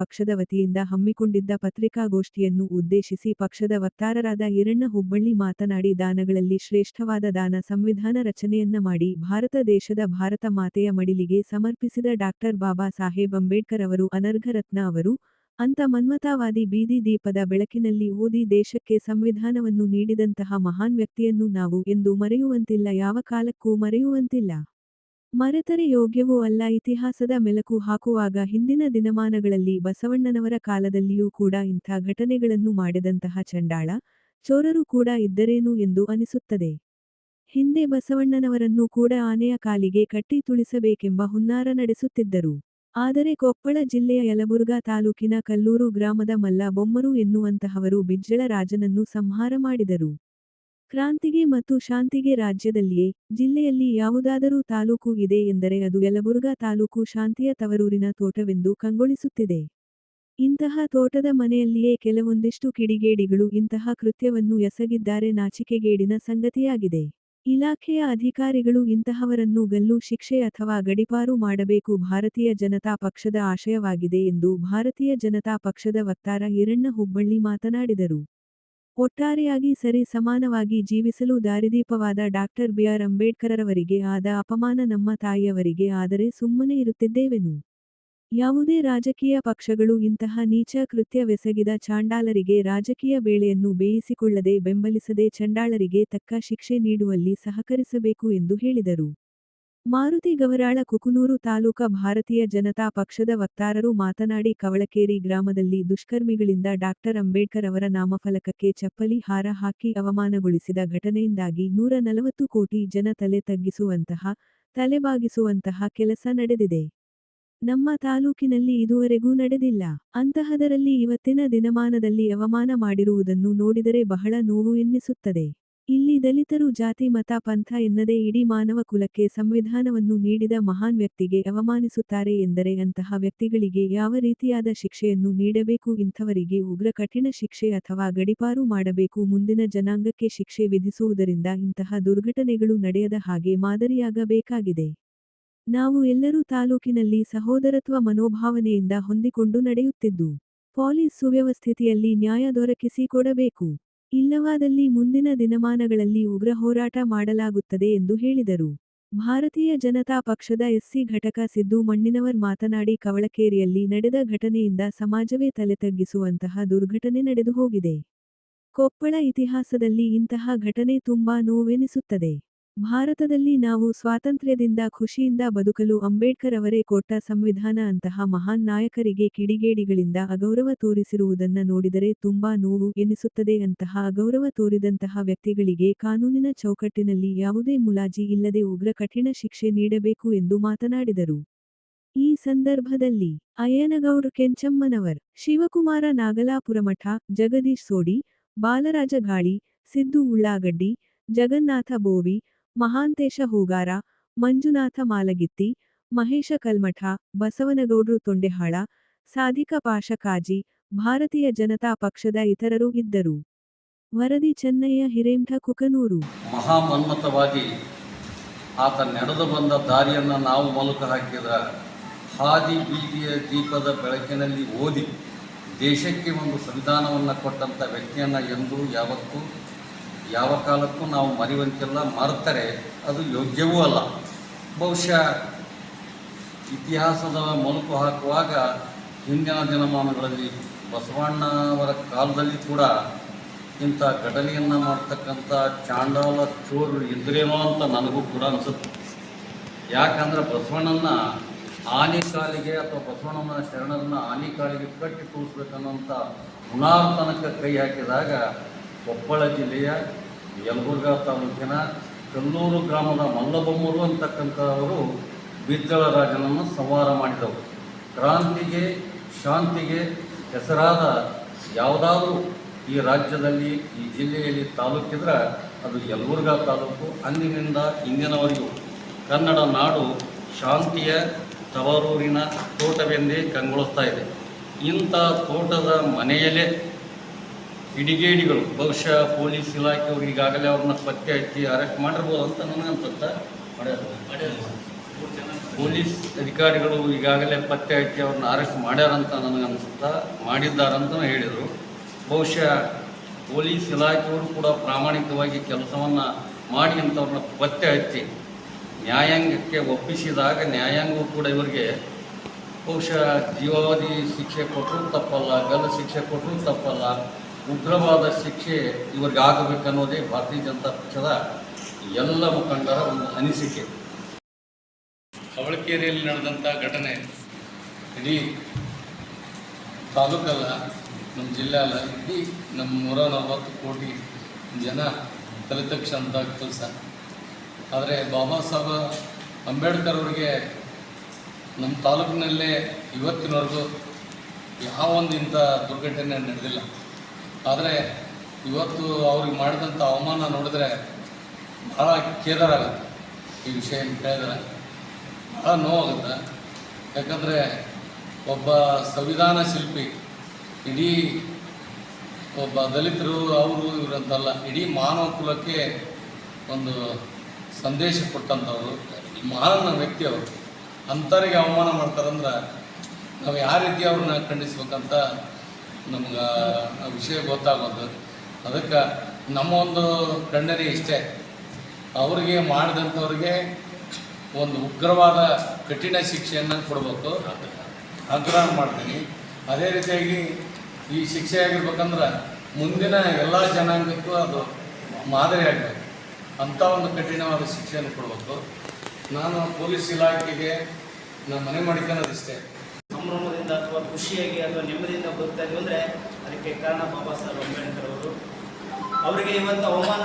ಪಕ್ಷದ ವತಿಯಿಂದ ಹಮ್ಮಿಕೊಂಡಿದ್ದ ಪತ್ರಿಕಾಗೋಷ್ಠಿಯನ್ನು ಉದ್ದೇಶಿಸಿ ಪಕ್ಷದ ವಕ್ತಾರರಾದ ಈರಣ್ಣ ಹುಬ್ಬಳ್ಳಿ ಮಾತನಾಡಿ, ದಾನಗಳಲ್ಲಿ ಶ್ರೇಷ್ಠವಾದ ದಾನ ಸಂವಿಧಾನ ರಚನೆಯನ್ನ ಮಾಡಿ ಭಾರತ ದೇಶದ ಭಾರತ ಮಾತೆಯ ಮಡಿಲಿಗೆ ಸಮರ್ಪಿಸಿದ ಡಾಕ್ಟರ್ ಬಾಬಾ ಸಾಹೇಬ್ ಅಂಬೇಡ್ಕರ್ ಅವರು ಅನರ್ಘರತ್ನ ಅವರು. ಅಂತ ಮನ್ಮತಾವಾದಿ ಬೀದಿ ದೀಪದ ಬೆಳಕಿನಲ್ಲಿ ಓದಿ ದೇಶಕ್ಕೆ ಸಂವಿಧಾನವನ್ನು ನೀಡಿದಂತಹ ಮಹಾನ್ ವ್ಯಕ್ತಿಯನ್ನು ನಾವು ಎಂದು ಮರೆಯುವಂತಿಲ್ಲ, ಯಾವ ಕಾಲಕ್ಕೂ ಮರೆಯುವಂತಿಲ್ಲ. ಮರೆತರೆ ಯೋಗ್ಯವೂ ಅಲ್ಲ ಇತಿಹಾಸದ ಮೆಲಕು ಹಾಕುವಾಗ ಹಿಂದಿನ ದಿನಮಾನಗಳಲ್ಲಿ ಬಸವಣ್ಣನವರ ಕಾಲದಲ್ಲಿಯೂ ಕೂಡ ಇಂಥ ಘಟನೆಗಳನ್ನು ಮಾಡಿದಂತಹ ಚಂಡಾಳ, ಚೋರರು ಕೂಡ ಇದ್ದರೇನು ಎಂದು ಅನಿಸುತ್ತದೆ. ಹಿಂದೆ ಬಸವಣ್ಣನವರನ್ನು ಕೂಡ ಆನೆಯ ಕಾಲಿಗೆ ಕಟ್ಟಿ ತುಳಿಸಬೇಕೆಂಬ ಹುನ್ನಾರ ನಡೆಸುತ್ತಿದ್ದರು. ಆದರೆ ಕೊಪ್ಪಳ ಜಿಲ್ಲೆಯ ಯಲಬುರ್ಗಾ ತಾಲೂಕಿನ ಕಲ್ಲೂರು ಗ್ರಾಮದ ಮಲ್ಲ ಬೊಮ್ಮರು ಎನ್ನುವಂತಹವರು ಬಿಜ್ಜಳ ರಾಜನನ್ನು ಸಂಹಾರ ಮಾಡಿದರು. ಕ್ರಾಂತಿಗೆ ಮತ್ತು ಶಾಂತಿಗೆ ರಾಜ್ಯದಲ್ಲಿಯೇ, ಜಿಲ್ಲೆಯಲ್ಲಿ ಯಾವುದಾದರೂ ತಾಲೂಕು ಇದೆ ಎಂದರೆ ಅದು ಯಲಬುರ್ಗಾ ತಾಲೂಕು ಶಾಂತಿಯ ತವರೂರಿನ ತೋಟವೆಂದು ಕಂಗೊಳಿಸುತ್ತಿದೆ. ಇಂತಹ ತೋಟದ ಮನೆಯಲ್ಲಿಯೇ ಕೆಲವೊಂದಿಷ್ಟು ಕಿಡಿಗೇಡಿಗಳು ಇಂತಹ ಕೃತ್ಯವನ್ನು ಎಸಗಿದ್ದಾರೆ ನಾಚಿಕೆಗೇಡಿನ ಸಂಗತಿಯಾಗಿದೆ. ಇಲಾಖೆಯ ಅಧಿಕಾರಿಗಳು ಇಂತಹವರನ್ನು ಗಲ್ಲು ಶಿಕ್ಷೆ ಅಥವಾ ಗಡಿಪಾರು ಮಾಡಬೇಕು ಭಾರತೀಯ ಜನತಾ ಪಕ್ಷದ ಆಶಯವಾಗಿದೆ ಎಂದು ಭಾರತೀಯ ಜನತಾ ಪಕ್ಷದ ವಕ್ತಾರ ಈರಣ್ಣ ಹುಬ್ಬಳ್ಳಿ ಮಾತನಾಡಿದರು. ಒಟ್ಟಾರೆಯಾಗಿ ಸರಿ ಸಮಾನವಾಗಿ ಜೀವಿಸಲು ದಾರಿದೀಪವಾದ ಡಾಕ್ಟರ್ ಬಿಆರ್ ಅಂಬೇಡ್ಕರರವರಿಗೆ ಆದ ಅಪಮಾನ ನಮ್ಮ ತಾಯಿಯವರಿಗೆ ಆದರೆ ಸುಮ್ಮನೆ ಇರುತ್ತಿದ್ದೇವೆನು. ಯಾವುದೇ ರಾಜಕೀಯ ಪಕ್ಷಗಳು ಇಂತಹ ನೀಚ ಕೃತ್ಯವೆಸಗಿದ ಚಾಂಡಾಲರಿಗೆ ರಾಜಕೀಯ ಬೇಳೆಯನ್ನು ಬೇಯಿಸಿಕೊಳ್ಳದೆ ಬೆಂಬಲಿಸದೆ ಚಂಡಾಳರಿಗೆ ತಕ್ಕ ಶಿಕ್ಷೆ ನೀಡುವಲ್ಲಿ ಸಹಕರಿಸಬೇಕು ಎಂದು ಹೇಳಿದರು. ಮಾರುತಿ ಗವರಾಳ ಕುಕುನೂರು ತಾಲೂಕಾ ಭಾರತೀಯ ಜನತಾ ಪಕ್ಷದ ವಕ್ತಾರರು ಮಾತನಾಡಿ ಕವಳಕೇರಿ ಗ್ರಾಮದಲ್ಲಿ ದುಷ್ಕರ್ಮಿಗಳಿಂದ ಡಾಕ್ಟರ್ ಅಂಬೇಡ್ಕರ್ ಅವರ ನಾಮಫಲಕಕ್ಕೆ ಚಪ್ಪಲಿ ಹಾರ ಹಾಕಿ ಅವಮಾನಗೊಳಿಸಿದ ಘಟನೆಯಿಂದಾಗಿ ನೂರ ನಲವತ್ತು ಕೋಟಿ ಜನ ತಲೆ ತಗ್ಗಿಸುವಂತಹ, ತಲೆಬಾಗಿಸುವಂತಹ ಕೆಲಸ ನಡೆದಿದೆ. ನಮ್ಮ ತಾಲೂಕಿನಲ್ಲಿ ಇದುವರೆಗೂ ನಡೆದಿಲ್ಲ. ಅಂತಹದರಲ್ಲಿ ಇವತ್ತಿನ ದಿನಮಾನದಲ್ಲಿ ಅವಮಾನ ಮಾಡಿರುವುದನ್ನು ನೋಡಿದರೆ ಬಹಳ ನೋವು ಎನ್ನಿಸುತ್ತದೆ. ಇಲ್ಲಿ ದಲಿತರು ಜಾತಿ, ಮತ, ಪಂಥ ಎನ್ನದೇ ಇಡೀ ಮಾನವ ಕುಲಕ್ಕೆ ಸಂವಿಧಾನವನ್ನು ನೀಡಿದ ಮಹಾನ್ ವ್ಯಕ್ತಿಗೆ ಅವಮಾನಿಸುತ್ತಾರೆ ಎಂದರೆ ಅಂತಹ ವ್ಯಕ್ತಿಗಳಿಗೆ ಯಾವ ರೀತಿಯಾದ ಶಿಕ್ಷೆಯನ್ನು ನೀಡಬೇಕು? ಇಂಥವರಿಗೆ ಉಗ್ರ, ಕಠಿಣ ಶಿಕ್ಷೆ ಅಥವಾ ಗಡಿಪಾರು ಮಾಡಬೇಕು. ಮುಂದಿನ ಜನಾಂಗಕ್ಕೆ ಶಿಕ್ಷೆ ವಿಧಿಸುವುದರಿಂದ ಇಂತಹ ದುರ್ಘಟನೆಗಳು ನಡೆಯದ ಹಾಗೆ ಮಾದರಿಯಾಗಬೇಕಾಗಿದೆ. ನಾವು ಎಲ್ಲರೂ ತಾಲೂಕಿನಲ್ಲಿ ಸಹೋದರತ್ವ ಮನೋಭಾವನೆಯಿಂದ ಹೊಂದಿಕೊಂಡು ನಡೆಯುತ್ತಿದ್ದು, ಪೊಲೀಸ್ ಸುವ್ಯವಸ್ಥಿತಿಯಲ್ಲಿ ನ್ಯಾಯ ದೊರಕಿಸಿಕೊಡಬೇಕು. ಇಲ್ಲವಾದಲ್ಲಿ ಮುಂದಿನ ದಿನಮಾನಗಳಲ್ಲಿ ಉಗ್ರ ಹೋರಾಟ ಮಾಡಲಾಗುತ್ತದೆ ಎಂದು ಹೇಳಿದರು. ಭಾರತೀಯ ಜನತಾ ಪಕ್ಷದ ಎಸ್ಸಿ ಘಟಕ ಸಿದ್ದು ಮಣ್ಣಿನವರ್ ಮಾತನಾಡಿ ಕವಳಕೇರಿಯಲ್ಲಿ ನಡೆದ ಘಟನೆಯಿಂದ ಸಮಾಜವೇ ತಲೆತಗ್ಗಿಸುವಂತಹ ದುರ್ಘಟನೆ ನಡೆದು ಹೋಗಿದೆ ಕೊಪ್ಪಳ ಇತಿಹಾಸದಲ್ಲಿ ಇಂತಹ ಘಟನೆ ತುಂಬಾ ನೋವೆನಿಸುತ್ತದೆ. ಭಾರತದಲ್ಲಿ ನಾವು ಸ್ವಾತಂತ್ರ್ಯದಿಂದ ಖುಷಿಯಿಂದ ಬದುಕಲು ಅಂಬೇಡ್ಕರ್ ಅವರೇ ಕೊಟ್ಟ ಸಂವಿಧಾನ ಅಂತಹ ಮಹಾನ್ ನಾಯಕರಿಗೆ ಕಿಡಿಗೇಡಿಗಳಿಂದ ಅಗೌರವ ತೋರಿಸಿರುವುದನ್ನು ನೋಡಿದರೆ ತುಂಬಾ ನೋವು ಎನಿಸುತ್ತದೆ. ಅಂತಹ ಅಗೌರವ ತೋರಿದಂತಹ ವ್ಯಕ್ತಿಗಳಿಗೆ ಕಾನೂನಿನ ಚೌಕಟ್ಟಿನಲ್ಲಿ ಯಾವುದೇ ಮುಲಾಜಿ ಇಲ್ಲದೆ ಉಗ್ರ ಕಠಿಣ ಶಿಕ್ಷೆ ನೀಡಬೇಕು ಎಂದು ಮಾತನಾಡಿದರು. ಈ ಸಂದರ್ಭದಲ್ಲಿ ಅಯ್ಯನಗೌಡ ಕೆಂಚಮ್ಮನವರ್, ಶಿವಕುಮಾರ ನಾಗಲಾಪುರಮಠ, ಜಗದೀಶ್ ಸೋಡಿ ಬಾಲರಾಜ ಗಾಳಿ ಸಿದ್ದು ಉಳ್ಳಾಗಡ್ಡಿ, ಜಗನ್ನಾಥ ಬೋವಿ ಮಹಾಂತೇಶ ಹೂಗಾರ, ಮಂಜುನಾಥ ಮಾಲಗಿತ್ತಿ, ಮಹೇಶ ಕಲ್ಮಠ, ಬಸವನಗೌಡ್ರು ತೊಂಡೆಹಾಳ, ಸಾಧಿಕ ಪಾಷ ಕಾಜಿ, ಭಾರತೀಯ ಜನತಾ ಪಕ್ಷದ ಇತರರು ಇದ್ದರು. ವರದಿ ಚೆನ್ನಯ್ಯ, ಹಿರೇಮಠ, ಕುಕನೂರು. ಮಹಾಮನ್ಮತವಾಗಿ ಆತ ನಡೆದು ಬಂದ ದಾರಿಯನ್ನು ನಾವು ಮಲುಕು ಹಾಕಿದ ಹಾದಿ ಬೀದಿಯ ದೀಪದ ಬೆಳಕಿನಲ್ಲಿ ಓದಿ ದೇಶಕ್ಕೆ ಒಂದು ಸಂವಿಧಾನವನ್ನು ಕೊಟ್ಟಂಥ ವ್ಯಕ್ತಿಯನ್ನು ಎಂದೂ ಯಾವತ್ತೂ ಯಾವ ಕಾಲಕ್ಕೂ ನಾವು ಮರೆಯುವಂತಿಲ್ಲ ಮರೆತರೆ ಅದು ಯೋಗ್ಯವೂ ಅಲ್ಲ. ಬಹುಶಃ ಇತಿಹಾಸದ ಮಲುಕು ಹಾಕುವಾಗ ಹಿಂದಿನ ದಿನಮಾನಗಳಲ್ಲಿ ಬಸವಣ್ಣವರ ಕಾಲದಲ್ಲಿ ಕೂಡ ಇಂಥ ಘಟನೆಯನ್ನು ಮಾಡ್ತಕ್ಕಂಥ ಚಾಂಡಾಲ ಚೋರು ಇದ್ರೇನೋ ಅಂತ ನನಗೂ ಕೂಡ ಅನಿಸುತ್ತೆ. ಯಾಕಂದರೆ ಬಸವಣ್ಣನ ಆನೆ ಕಾಲಿಗೆ ಅಥವಾ ಬಸವಣ್ಣನ ಶರಣರನ್ನ ಆನೆ ಕಾಲಿಗೆ ಕಟ್ಟಿ ತೋರಿಸ್ಬೇಕನ್ನೋಂಥ ಹುನಾರ್ತನಕ್ಕೆ ಕೈ ಹಾಕಿದಾಗ ಕೊಪ್ಪಳ ಜಿಲ್ಲೆಯ ಯಲಬುರ್ಗಾ ತಾಲೂಕಿನ ಕಲ್ಲೂರು ಗ್ರಾಮದ ಮಲ್ಲಬೊಮ್ಮರು ಅಂತಕ್ಕಂಥವರು ಬಿದ್ದಳ ರಾಜನನ್ನು ಸಂವಾರ ಮಾಡಿದವರು. ಕ್ರಾಂತಿಗೆ, ಶಾಂತಿಗೆ ಹೆಸರಾದ ಯಾವುದಾದ್ರೂ ಈ ರಾಜ್ಯದಲ್ಲಿ, ಈ ಜಿಲ್ಲೆಯಲ್ಲಿ ತಾಲೂಕಿದ್ರೆ ಅದು ಯಲಬುರ್ಗಾ ತಾಲೂಕು, ಅಂದಿನಿಂದ ಇಂದಿನವರೆಗೂ. ಕನ್ನಡ ನಾಡು ಶಾಂತಿಯ ತವರೂರಿನ ತೋಟವೆಂದೇ ಕಂಗೊಳಿಸ್ತಾ ಇದೆ. ಇಂಥ ತೋಟದ ಮನೆಯಲ್ಲೇ ಕಿಡಿಗೇಡಿಗಳು ಬಹುಶಃ ಪೊಲೀಸ್ ಇಲಾಖೆಯವರು ಈಗಾಗಲೇ ಅವ್ರನ್ನ ಪತ್ತೆ ಹಚ್ಚಿ ಅರೆಸ್ಟ್ ಮಾಡಿರ್ಬೋದು ಅಂತ ನನಗೆ ಅನ್ಸುತ್ತೆ. ಮಾಡ್ಯಾರ. ಪೊಲೀಸ್ ಅಧಿಕಾರಿಗಳು ಈಗಾಗಲೇ ಪತ್ತೆ ಹಚ್ಚಿ ಅವ್ರನ್ನ ಅರೆಸ್ಟ್ ಮಾಡ್ಯಾರಂತ ನನಗನ್ಸುತ್ತಾ ಮಾಡಿದ್ದಾರಂತ ಹೇಳಿದರು. ಬಹುಶಃ ಪೊಲೀಸ್ ಇಲಾಖೆಯವರು ಕೂಡ ಪ್ರಾಮಾಣಿಕವಾಗಿ ಕೆಲಸವನ್ನು ಮಾಡಿ ಅಂಥವ್ರನ್ನ ಪತ್ತೆ ಹಚ್ಚಿ ನ್ಯಾಯಾಂಗಕ್ಕೆ ಒಪ್ಪಿಸಿದಾಗ ನ್ಯಾಯಾಂಗವು ಕೂಡ ಇವರಿಗೆ ಬಹುಶಃ ಜೀವಾವಧಿ ಶಿಕ್ಷೆ ಕೊಟ್ಟರು ತಪ್ಪಲ್ಲ, ಗಲ್ಲು ಶಿಕ್ಷೆ ಕೊಟ್ಟರು ತಪ್ಪಲ್ಲ ಉಗ್ರವಾದ ಶಿಕ್ಷೆ ಇವರಿಗೆ ಆಗಬೇಕನ್ನೋದೇ ಭಾರತೀಯ ಜನತಾ ಪಕ್ಷದ ಎಲ್ಲ ಮುಖಂಡರ ಒಂದು ಅನಿಸಿಕೆ. ಕವಳಕೇರಿಯಲ್ಲಿ ನಡೆದಂಥ ಘಟನೆ ಇಡೀ ತಾಲೂಕಲ್ಲ ನಮ್ಮ ಜಿಲ್ಲೆ ಅಲ್ಲ ಇಡೀ ನಮ್ಮ ನೂರ ನಲವತ್ತು ಕೋಟಿ ಜನ ತಲೆತಕ್ಷಂಥ ಕೆಲಸ. ಆದರೆ ಬಾಬಾ ಸಾಹೇಬ ಅಂಬೇಡ್ಕರ್ ಅವರಿಗೆ ನಮ್ಮ ತಾಲೂಕಿನಲ್ಲೇ ಇವತ್ತಿನವರೆಗೂ ಯಾವ ಒಂದು ಇಂಥ ದುರ್ಘಟನೆ ನಡೆದಿಲ್ಲ. ಆದರೆ ಇವತ್ತು ಅವ್ರಿಗೆ ಮಾಡಿದಂಥ ಅವಮಾನ ನೋಡಿದ್ರೆ ಭಾಳ ಕೇದಾರ ಆಗುತ್ತೆ ಈ ವಿಷಯ ಕೇಳಿದ್ರೆ. ಭಾಳ ನೋವಾಗುತ್ತೆ. ಯಾಕಂದರೆ ಒಬ್ಬ ಸಂವಿಧಾನ ಶಿಲ್ಪಿ, ಇಡೀ ಒಬ್ಬ ದಲಿತರು, ಅವರು, ಇವರಂತಲ್ಲ, ಇಡೀ ಮಾನವ ಕುಲಕ್ಕೆ ಒಂದು ಸಂದೇಶ ಕೊಟ್ಟಂಥವ್ರು ಮಹಾನ್ ವ್ಯಕ್ತಿ ಅವರು. ಅಂಥವ್ರಿಗೆ ಅವಮಾನ ಮಾಡ್ತಾರಂದ್ರೆ ನಾವು ಯಾವ ರೀತಿ ಅವ್ರನ್ನ ಖಂಡಿಸ್ಬೇಕಂತ ನಮ್ಗೆ ವಿಷಯ ಗೊತ್ತಾಗೋದು. ಅದಕ್ಕೆ ನಮ್ಮ ಒಂದು ಖಂಡನೆ ಇಷ್ಟೇ. ಅವ್ರಿಗೆ ಮಾಡಿದಂಥವ್ರಿಗೆ ಒಂದು ಉಗ್ರವಾದ ಕಠಿಣ ಶಿಕ್ಷೆಯನ್ನು ಕೊಡಬೇಕು. ಆಗ್ರಹ ಮಾಡ್ತೀನಿ. ಅದೇ ರೀತಿಯಾಗಿ ಈ ಶಿಕ್ಷೆ ಆಗಿರ್ಬೇಕಂದ್ರೆ ಮುಂದಿನ ಎಲ್ಲ ಜನಾಂಗಕ್ಕೂ ಅದು ಮಾದರಿ ಆಗಬೇಕು. ಅಂಥ ಒಂದು ಕಠಿಣವಾದ ಶಿಕ್ಷೆಯನ್ನು ಕೊಡಬೇಕು. ನಾನು ಪೊಲೀಸ್ ಇಲಾಖೆಗೆ, ನಾನು ಮನೆ ಮಾಡಿಕೊಳ್ಳೋದಿಷ್ಟೇ ಸಂಭ್ರಮದಿಂದ ಅಥವಾ ಖುಷಿಯಾಗಿ ಅಥವಾ ನೆಮ್ಮದಿಯಿಂದ ಬದುಕ್ತಾ ಇದೀವಿ ಅಂದರೆ ಅದಕ್ಕೆ ಕಾರಣ ಬಾಬಾ ಸಾಹೇಬ್ ಅಂಬೇಡ್ಕರ್ ಅವರು. ಅವರಿಗೆ ಇವತ್ತು ಅವಮಾನ